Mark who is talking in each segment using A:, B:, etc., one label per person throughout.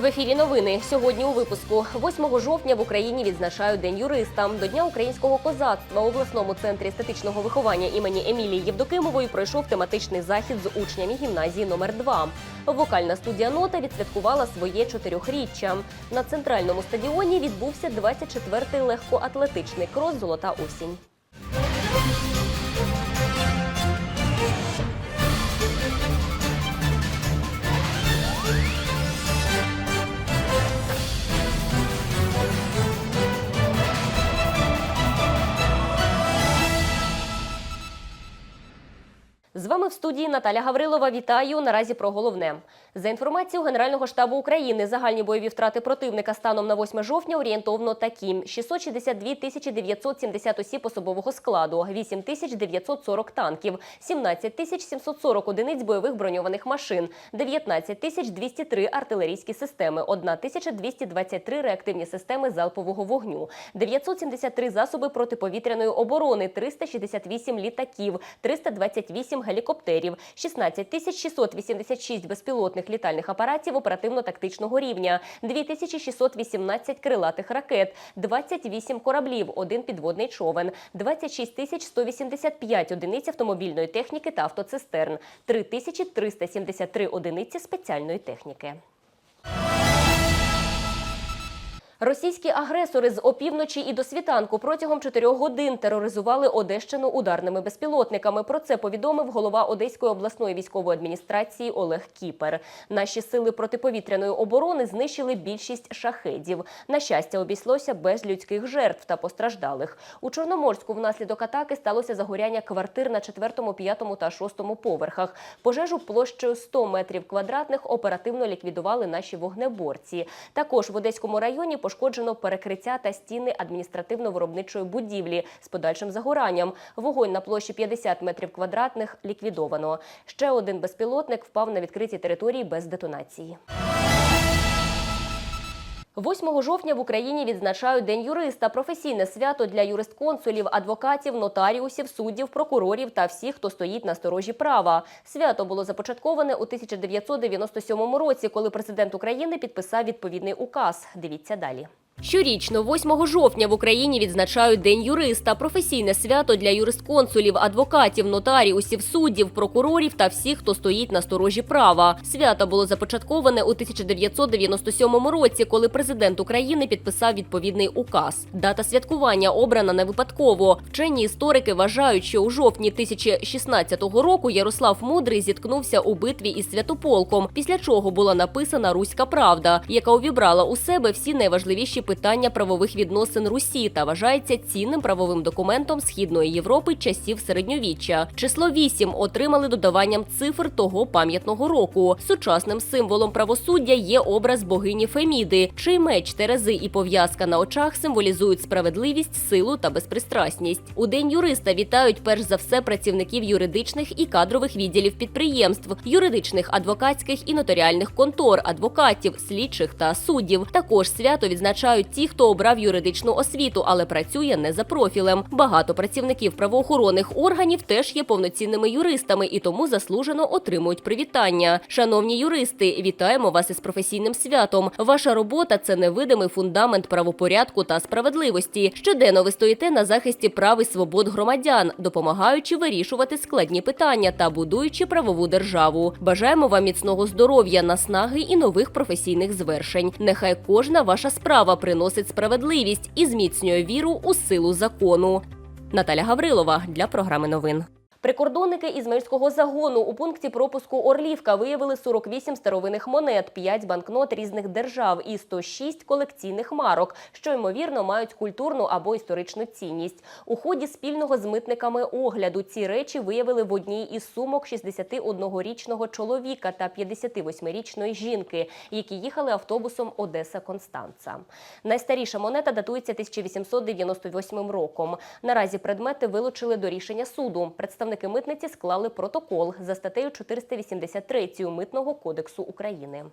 A: В ефірі новини сьогодні у випуску 8 жовтня в Україні відзначають День юриста. До Дня українського козацтва у обласному центрі естетичного виховання імені Емілії Євдокимової пройшов тематичний захід з учнями гімназії номер 2 Вокальна студія Нота відсвяткувала своє чотирьохріччя. На центральному стадіоні відбувся 24-й легкоатлетичний крос Золота осінь. В студії Наталя Гаврилова. Вітаю. Наразі про головне. За інформацією Генерального штабу України, загальні бойові втрати противника станом на 8 жовтня орієнтовно такі: 662 тисячі 970 осіб особового складу, 8 тисяч 940 танків, 17 тисяч 740 одиниць бойових броньованих машин, 19 тисяч 203 артилерійські системи, 1 тисяча 223 реактивні системи залпового вогню, 973 засоби протиповітряної оборони, 368 літаків, 328 гелікоптерів, 16 тисяч 686 безпілотних літальних апаратів оперативно-тактичного рівня, 2618 крилатих ракет, 28 кораблів, один підводний човен, 26 тисяч 185 одиниць автомобільної техніки та автоцистерн, 3373 одиниці спеціальної техніки. Російські агресори з опівночі і до світанку протягом чотирьох годин тероризували Одещину ударними безпілотниками. Про це повідомив голова Одеської обласної військової адміністрації Олег Кіпер. Наші сили протиповітряної оборони знищили більшість шахедів. На щастя, обійшлося без людських жертв та постраждалих. У Чорноморську внаслідок атаки сталося загоряння квартир на четвертому, п'ятому та шостому поверхах. Пожежу площею 100 метрів квадратних оперативно ліквідували наші вогнеборці. Також в Одеському районі пошкоджено перекриття та стіни адміністративно-виробничої будівлі з подальшим загоранням. Вогонь на площі 50 метрів квадратних ліквідовано. Ще один безпілотник впав на відкритій території без детонації. 8 жовтня в Україні відзначають День юриста, професійне свято для юристконсулів, адвокатів, нотаріусів, суддів, прокурорів та всіх, хто стоїть на сторожі права. Свято було започатковане у 1997 році, коли президент України підписав відповідний указ. Дивіться далі. Щорічно, 8 жовтня в Україні відзначають День юриста, професійне свято для юристконсулів, адвокатів, нотаріусів, суддів, прокурорів та всіх, хто стоїть на сторожі права. Свято було започатковане у 1997 році, коли президент України підписав відповідний указ. Дата святкування обрана не випадково. Вчені історики вважають, що у жовтні 1016 року Ярослав Мудрий зіткнувся у битві із Святополком, після чого була написана Руська Правда, яка увібрала у себе всі найважливіші питання правових відносин Русі та вважається цінним правовим документом Східної Європи часів середньовіччя. Число 8 отримали додаванням цифр того пам'ятного року. Сучасним символом правосуддя є образ богині Феміди, чий меч Терези і пов'язка на очах символізують справедливість, силу та безпристрасність. У день юриста вітають перш за все працівників юридичних і кадрових відділів підприємств, юридичних, адвокатських і нотаріальних контор, адвокатів, слідчих та суддів. Також свято відзначають ті, хто обрав юридичну освіту, але працює не за профілем. Багато працівників правоохоронних органів теж є повноцінними юристами і тому заслужено отримують привітання. Шановні юристи, вітаємо вас із професійним святом. Ваша робота це невидимий фундамент правопорядку та справедливості. Щоденно ви стоїте на захисті прав і свобод громадян, допомагаючи вирішувати складні питання та будуючи правову державу. Бажаємо вам міцного здоров'я, наснаги і нових професійних звершень. Нехай кожна ваша справа приносить справедливість і зміцнює віру у силу закону. Наталя Гаврилова для програми новин. Прикордонники Ізмаїльського загону у пункті пропуску Орлівка виявили 48 старовинних монет, 5 банкнот різних держав і 106 колекційних марок, що ймовірно мають культурну або історичну цінність. У ході спільного з митниками огляду ці речі виявили в одній із сумок 61-річного чоловіка та 58-річної жінки, які їхали автобусом Одеса Констанца. Найстаріша монета датується 1898 роком. Наразі предмети вилучили до рішення суду. Представники митниці склали протокол за статтею 483 Митного кодексу України.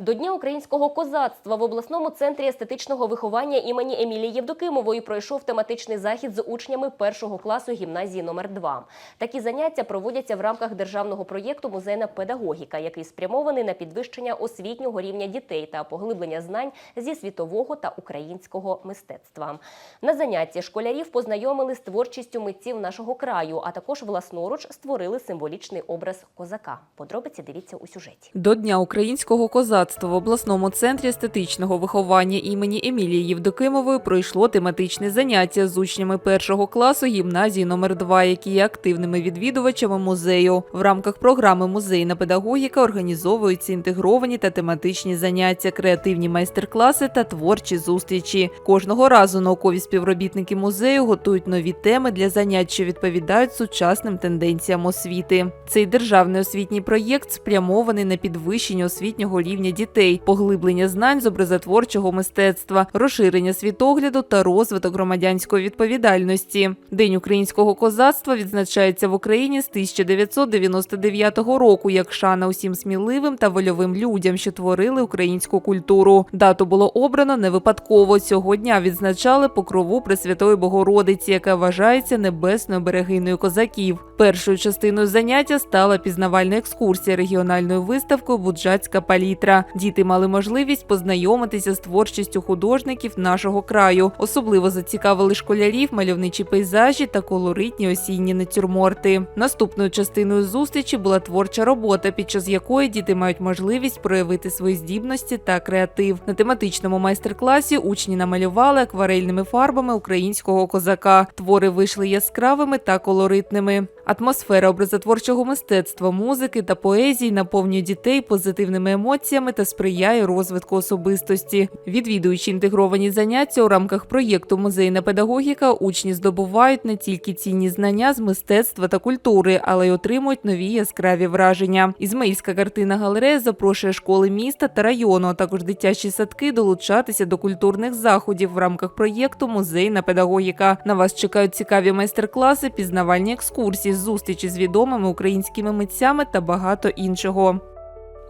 A: До Дня українського козацтва в обласному центрі естетичного виховання імені Емілії Євдокимової пройшов тематичний захід з учнями першого класу гімназії номер 2 Такі заняття проводяться в рамках державного проєкту Музейна педагогіка, який спрямований на підвищення освітнього рівня дітей та поглиблення знань зі світового та українського мистецтва. На занятті школярів познайомили з творчістю митців нашого краю, а також власноруч створили символічний образ козака. Подробиці дивіться у сюжеті.
B: До Дня українського козацтва в обласному центрі естетичного виховання імені Емілії Євдокимової пройшло тематичне заняття з учнями першого класу гімназії номер 2 які є активними відвідувачами музею. В рамках програми Музейна педагогіка організовуються інтегровані та тематичні заняття, креативні майстер-класи та творчі зустрічі. Кожного разу наукові співробітники музею готують нові теми для занять, що відповідають сучасним тенденціям освіти. Цей державний освітній проєкт спрямований на підвищення освітнього рівня дітей, поглиблення знань з образотворчого мистецтва, розширення світогляду та розвиток громадянської відповідальності. День українського козацтва відзначається в Україні з 1999 року як шана усім сміливим та вольовим людям, що творили українську культуру. Дату було обрано не випадково. Цього дня відзначали покрову Пресвятої Богородиці, яка вважається небесною берегиною козаків. Першою частиною заняття стала пізнавальна екскурсія регіональною виставкою Буджацька палітра. Діти мали можливість познайомитися з творчістю художників нашого краю. Особливо зацікавили школярів мальовничі пейзажі та колоритні осінні натюрморти. Наступною частиною зустрічі була творча робота, під час якої діти мають можливість проявити свої здібності та креатив. На тематичному майстер-класі учні намалювали акварельними фарбами українського козака. Твори вийшли яскравими та колоритними. Атмосфера образотворчого мистецтва, музики та поезії наповнює дітей позитивними емоціями та сприяє розвитку особистості. Відвідуючи інтегровані заняття у рамках проєкту Музейна педагогіка, учні здобувають не тільки цінні знання з мистецтва та культури, але й отримують нові яскраві враження. Ізмаїльська картина галерея запрошує школи міста та району, а також дитячі садки долучатися до культурних заходів в рамках проєкту Музейна педагогіка. На вас чекають цікаві майстер-класи, пізнавальні екскурсії, зустрічі з відомими українськими митцями та багато іншого.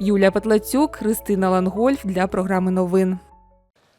B: Юлія Петлацюк, Христина Лангольф для програми новин.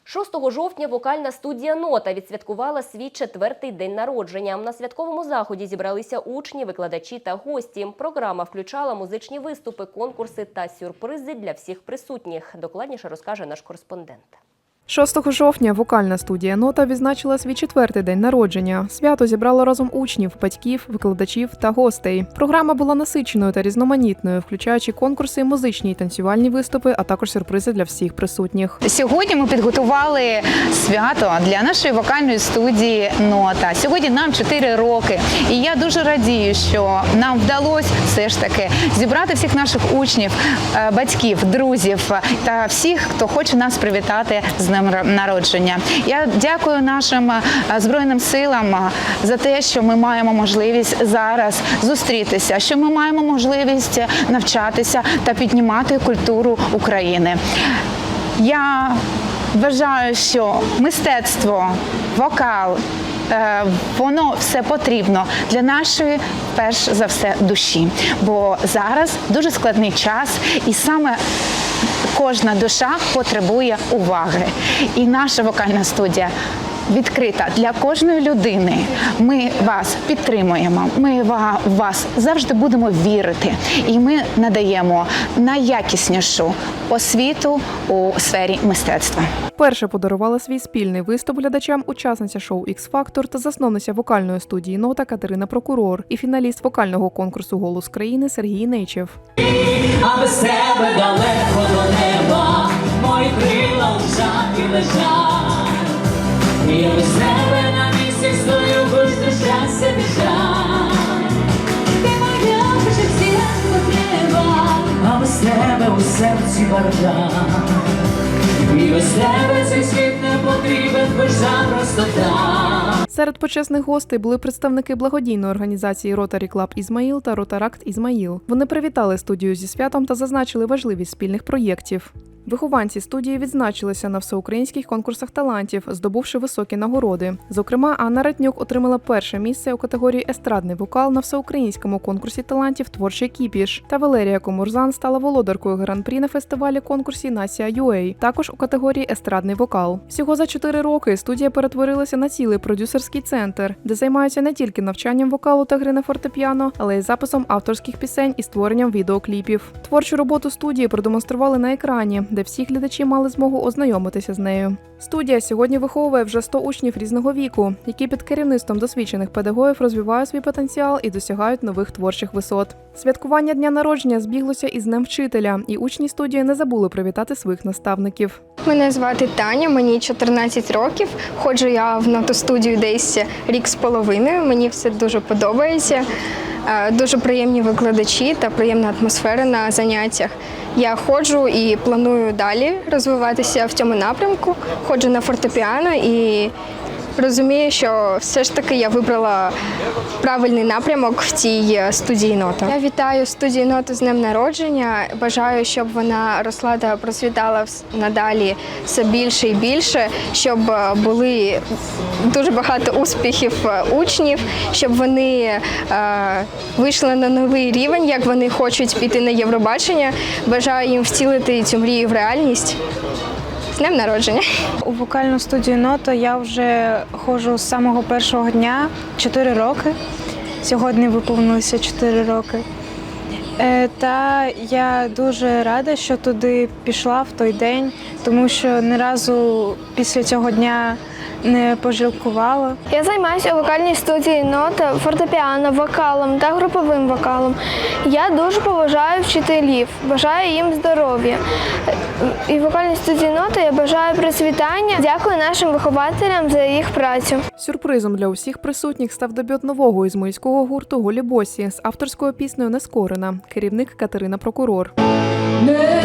A: 6 жовтня вокальна студія Нота відсвяткувала свій четвертий день народження. На святковому заході зібралися учні, викладачі та гості. Програма включала музичні виступи, конкурси та сюрпризи для всіх присутніх. Докладніше розкаже наш кореспондент.
C: 6 жовтня вокальна студія Нота відзначила свій четвертий день народження. Свято зібрало разом учнів, батьків, викладачів та гостей. Програма була насиченою та різноманітною, включаючи конкурси, музичні і танцювальні виступи, а також сюрпризи для всіх присутніх.
D: Сьогодні ми підготували свято для нашої вокальної студії Нота. Сьогодні нам 4 роки, і я дуже радію, що нам вдалося все ж таки зібрати всіх наших учнів, е, батьків, друзів та всіх, хто хоче нас привітати з днем народження. Я дякую нашим е, збройним силам е, за те, що ми маємо можливість зараз зустрітися, що ми маємо можливість навчатися та піднімати культуру України. Я вважаю, що мистецтво, вокал. Е, Воно все потрібно для нашої, перш за все, душі. Бо зараз дуже складний час, і саме кожна душа потребує уваги. І наша вокальна студія відкрита для кожної людини. Ми вас підтримуємо. Ми в вас завжди будемо вірити, і ми надаємо найякіснішу освіту у сфері мистецтва.
C: Перше подарувала свій спільний виступ глядачам учасниця шоу X Factor та засновниця вокальної студії Нота Катерина Прокурор і фіналіст вокального конкурсу Голос країни Сергій Нейчев.
E: а без тебе далеко до неба, мої крила лежать і лежать. А без тебе у серці бардак. І без тебе цей світ не потрібен, хоч запросто так.
C: Серед почесних гостей були представники благодійної організації Rotary Club Ізмаїл та Rotaract Ізмаїл. Вони привітали студію зі святом та зазначили важливість спільних проєктів. Вихованці студії відзначилися на всеукраїнських конкурсах талантів, здобувши високі нагороди. Зокрема, Анна Ратнюк отримала перше місце у категорії естрадний вокал на всеукраїнському конкурсі талантів Творчий кіпіш. Та Валерія Комурзан стала володаркою гран-прі на фестивалі конкурсі Нація UA, також у категорії естрадний вокал. Всього за чотири роки студія перетворилася на цілий продюсерський центр, де займаються не тільки навчанням вокалу та гри на фортепіано, але й записом авторських пісень і створенням відеокліпів. Творчу роботу студії продемонстрували на екрані, де всі глядачі мали змогу ознайомитися з нею. Студія сьогодні виховує вже 100 учнів різного віку, які під керівництвом досвідчених педагогів розвивають свій потенціал і досягають нових творчих висот. Святкування дня народження збіглося із Днем вчителя, і учні студії не забули привітати своїх наставників.
F: Мене звати Таня, мені 14 років. Ходжу я в нотостудію десь рік з половиною. Мені все дуже подобається. Е, Дуже приємні викладачі та приємна атмосфера на заняттях. Я ходжу і планую далі розвиватися в цьому напрямку. Ходжу на фортепіано і розумію, що все ж таки я вибрала правильний напрямок в цій е, студії нота. Я вітаю студію нота з днем народження. Бажаю, щоб вона росла та процвітала надалі все більше і більше, щоб е, були дуже багато успіхів е, учнів, щоб вони вийшли на новий рівень, як вони хочуть піти на Євробачення. Бажаю їм втілити цю мрію в реальність. Днем народження!
G: У вокальну студію нота я вже ходжу з самого першого дня 4 роки. Сьогодні виповнилося 4 роки. Е, Та я дуже рада, що туди пішла в той день, тому що не разу після цього дня не пожалкувала.
F: Я займаюся у вокальній студії нота, фортепіано, вокалом та груповим вокалом. Я дуже поважаю вчителів, бажаю їм здоров'я. І в вокальній студії нота я бажаю процвітання. Дякую нашим вихователям за їх працю.
C: Сюрпризом для усіх присутніх став дебют нового ізмаїльського гурту Голі Босі з авторською піснею Нескорена, керівник Катерина Прокурор.
E: Не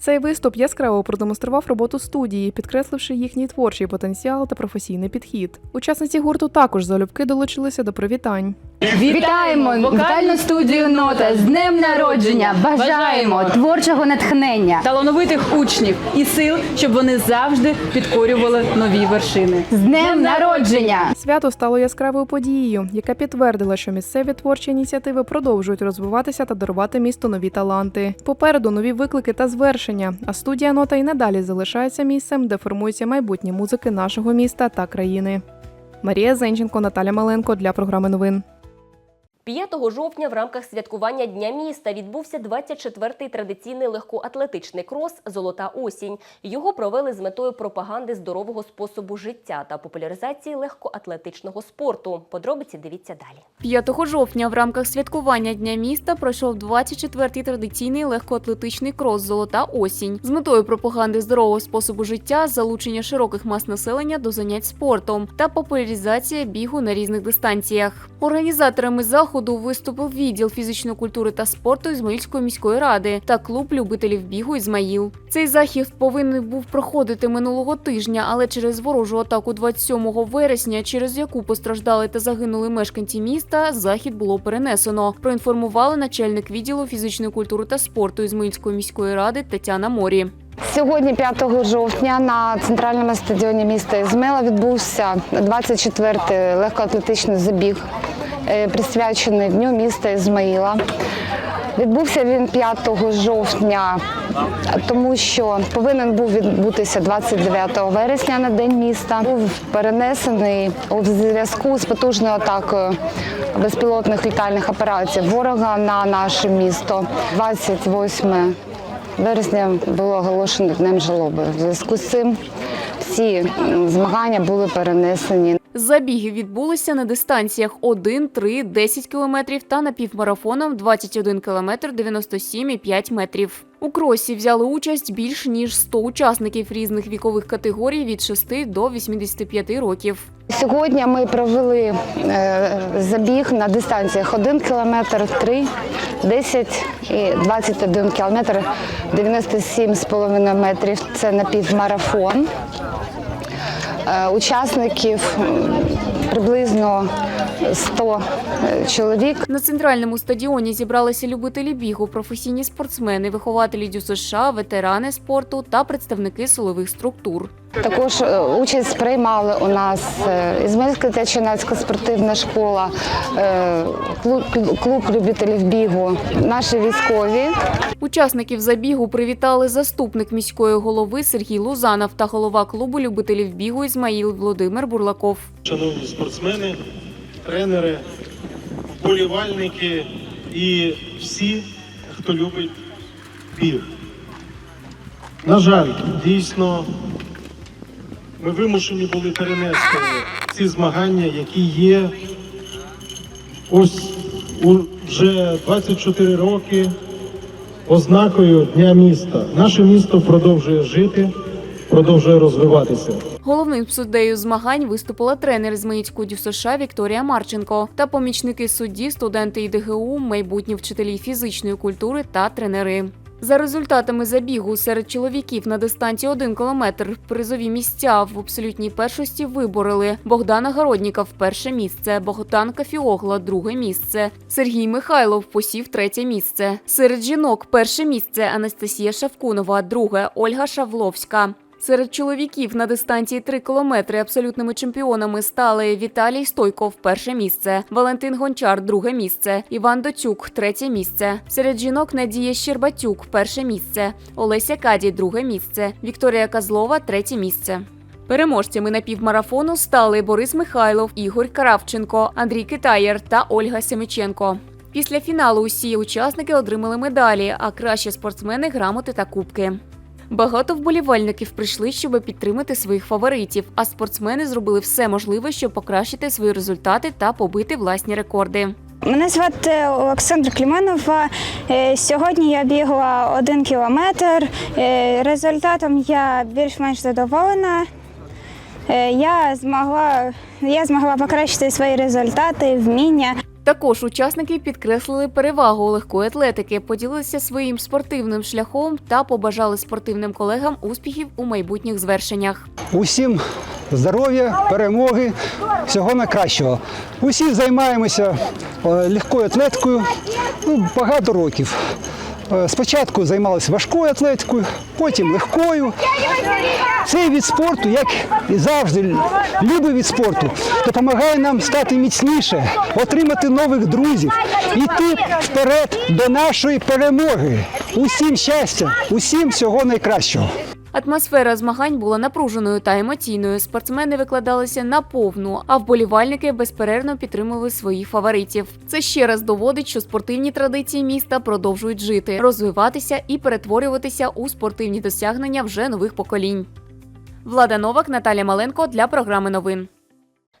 C: Цей виступ яскраво продемонстрував роботу студії, підкресливши їхній творчий потенціал та професійний підхід. Учасниці гурту також залюбки долучилися до привітань.
H: Вітаємо вокальну студію Нота з днем народження. Бажаємо творчого натхнення
I: талановитих учнів і сил, щоб вони завжди підкорювали нові вершини.
H: з днем народження.
C: Свято стало яскравою подією, яка підтвердила, що місцеві творчі ініціативи продовжують розвиватися та дарувати місту нові таланти. Попереду нові виклики та звершення. А студія нота й надалі залишається місцем, де формується майбутнє музики нашого міста та країни. Марія Зенченко, Наталя Маленко для програми новин.
A: 5 жовтня в рамках святкування Дня міста відбувся 24-й традиційний легкоатлетичний крос Золота осінь. Його провели з метою пропаганди здорового способу життя та популяризації легкоатлетичного спорту. Подробиці дивіться далі.
J: 5 жовтня в рамках святкування Дня міста пройшов 24-й традиційний легкоатлетичний крос Золота осінь з метою пропаганди здорового способу життя, залучення широких мас населення до занять спортом та популяризація бігу на різних дистанціях. Організаторами заходу виступив відділ фізичної культури та спорту Ізмаїльської міської ради та клуб любителів бігу Ізмаїл. Цей захід повинен був проходити минулого тижня, але через ворожу атаку 27 вересня, через яку постраждали та загинули мешканці міста, захід було перенесено. Проінформували начальник відділу фізичної культури та спорту Ізмаїльської міської ради Тетяна Морі.
H: Сьогодні, 5 жовтня, на центральному стадіоні міста Ізмела відбувся 24-й легкоатлетичний забіг, е, присвячений Дню міста Ізмаїла. Відбувся він 5 жовтня, тому що повинен був відбутися 29 вересня на день міста. Був перенесений у зв'язку з потужною атакою безпілотних літальних апаратів ворога на наше місто. 28 вересня було оголошено днем жалоби. В зв'язку з цим всі змагання були перенесені.
J: Забіги відбулися на дистанціях 1, 3, 10 кілометрів та напівмарафоном 21 кілометр 97,5 метрів. У кросі взяли участь більш ніж 100 учасників різних вікових категорій від 6 до 85 років.
H: Сьогодні ми провели е, забіг на дистанціях 1 кілометр, 3, 10 і 21 кілометр, 97,5 метрів. Це напівмарафон. Е, Учасників приблизно 100 е, чоловік.
J: На центральному стадіоні зібралися любителі бігу, професійні спортсмени, вихователі ДЮСШ, ветерани спорту та представники силових структур.
H: Також е, участь приймали у нас е, Ізмельська та Чернецька спортивна школа, е, клуб, клуб любителів бігу, наші військові.
J: Учасників забігу привітали заступник міської голови Сергій Лузанов та голова клубу любителів бігу Ізмаїл Володимир Бурлаков.
K: Шановні спортсмени, тренери, вболівальники і всі, хто любить біг. На жаль, дійсно, ми вимушені були перенести ці змагання, які є ось уже 24 роки ознакою Дня міста. Наше місто продовжує жити, продовжує розвиватися.
J: Головним суддею змагань виступила тренер з Маїцького ДЮСШ Вікторія Марченко та помічники судді, студенти ІДГУ, майбутні вчителі фізичної культури та тренери. За результатами забігу серед чоловіків на дистанції 1 кілометр призові місця в абсолютній першості виборили Богдана Городніков – перше місце, Богдан Кафіогла – друге місце, Сергій Михайлов посів третє місце. Серед жінок перше місце Анастасія Шавкунова, друге Ольга Шавловська. Серед чоловіків на дистанції 3 кілометри абсолютними чемпіонами стали Віталій Стойков перше місце, Валентин Гончар друге місце, Іван Доцюк третє місце. Серед жінок Надія Щербатюк перше місце, Олеся Каді друге місце, Вікторія Козлова третє місце. Переможцями на півмарафону стали Борис Михайлов, Ігор Каравченко, Андрій Китаєр та Ольга Семиченко. Після фіналу усі учасники отримали медалі, а кращі спортсмени грамоти та кубки. Багато вболівальників прийшли, щоб підтримати своїх фаворитів, а спортсмени зробили все можливе, щоб покращити свої результати та побити власні рекорди.
L: Мене звати Олександр Кліменова. Е, Сьогодні я бігла один кілометр. Е, Результатом я більш-менш задоволена. Е, Я змогла, я змогла покращити свої результати, вміння.
J: Також учасники підкреслили перевагу легкої атлетики, поділилися своїм спортивним шляхом та побажали спортивним колегам успіхів у майбутніх звершеннях.
M: Усім здоров'я, перемоги, всього найкращого. Усі займаємося е, легкою атлетикою ну, багато років. Е, Спочатку займалися важкою атлетикою, потім легкою. Цей від спорту, як і завжди, любий від спорту, допомагає нам стати міцніше, отримати нових друзів, йти вперед до нашої перемоги. Усім щастя, усім всього найкращого.
J: Атмосфера змагань була напруженою та емоційною. Спортсмени викладалися на повну, а вболівальники безперервно підтримували своїх фаворитів. Це ще раз доводить, що спортивні традиції міста продовжують жити, розвиватися і перетворюватися у спортивні досягнення вже нових поколінь. Влада Новак, Наталя Маленко для програми новин.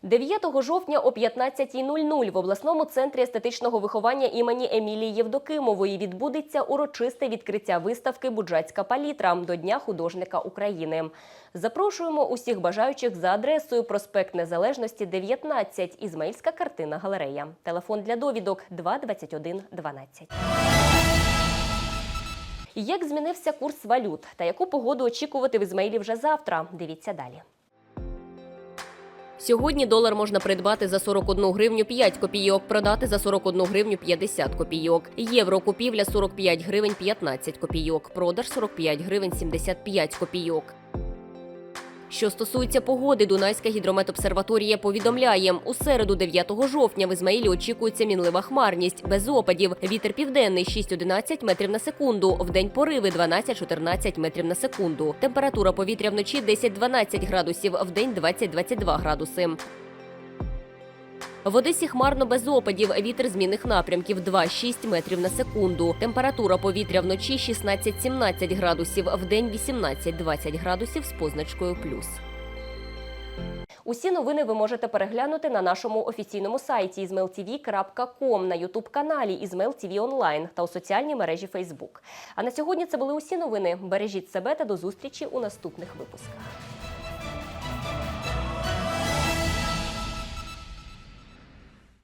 A: 9 жовтня о 15.00 в обласному центрі естетичного виховання імені Емілії Євдокимової відбудеться урочисте відкриття виставки Буджацька палітра до Дня художника України. Запрошуємо усіх бажаючих за адресою проспект Незалежності 19, Ізмаїльська картина галерея. Телефон для довідок 221 12. Як змінився курс валют та яку погоду очікувати в Ізмаїлі вже завтра? Дивіться далі. Сьогодні долар можна придбати за 41 гривню 5 копійок, продати за 41 гривню 50 копійок. Євро купівля 45 гривень 15 копійок, продаж 45 гривень 75 копійок. Що стосується погоди, Дунайська гідрометобсерваторія повідомляє, у середу 9 жовтня в Ізмаїлі очікується мінлива хмарність, без опадів. Вітер південний 6-11 метрів на секунду, В день пориви 12-14 метрів на секунду. Температура повітря вночі 10-12 градусів, в день 20-22 градуси. В Одесі хмарно без опадів. Вітер змінних напрямків 2-6 метрів на секунду. Температура повітря вночі 16-17 градусів, вдень 18-20 градусів з позначкою плюс. Усі новини ви можете переглянути на нашому офіційному сайті izmailtv.com, на ютуб-каналі Izmail TV Онлайн та у соціальній мережі Facebook. А на сьогодні це були усі новини. Бережіть себе та до зустрічі у наступних випусках.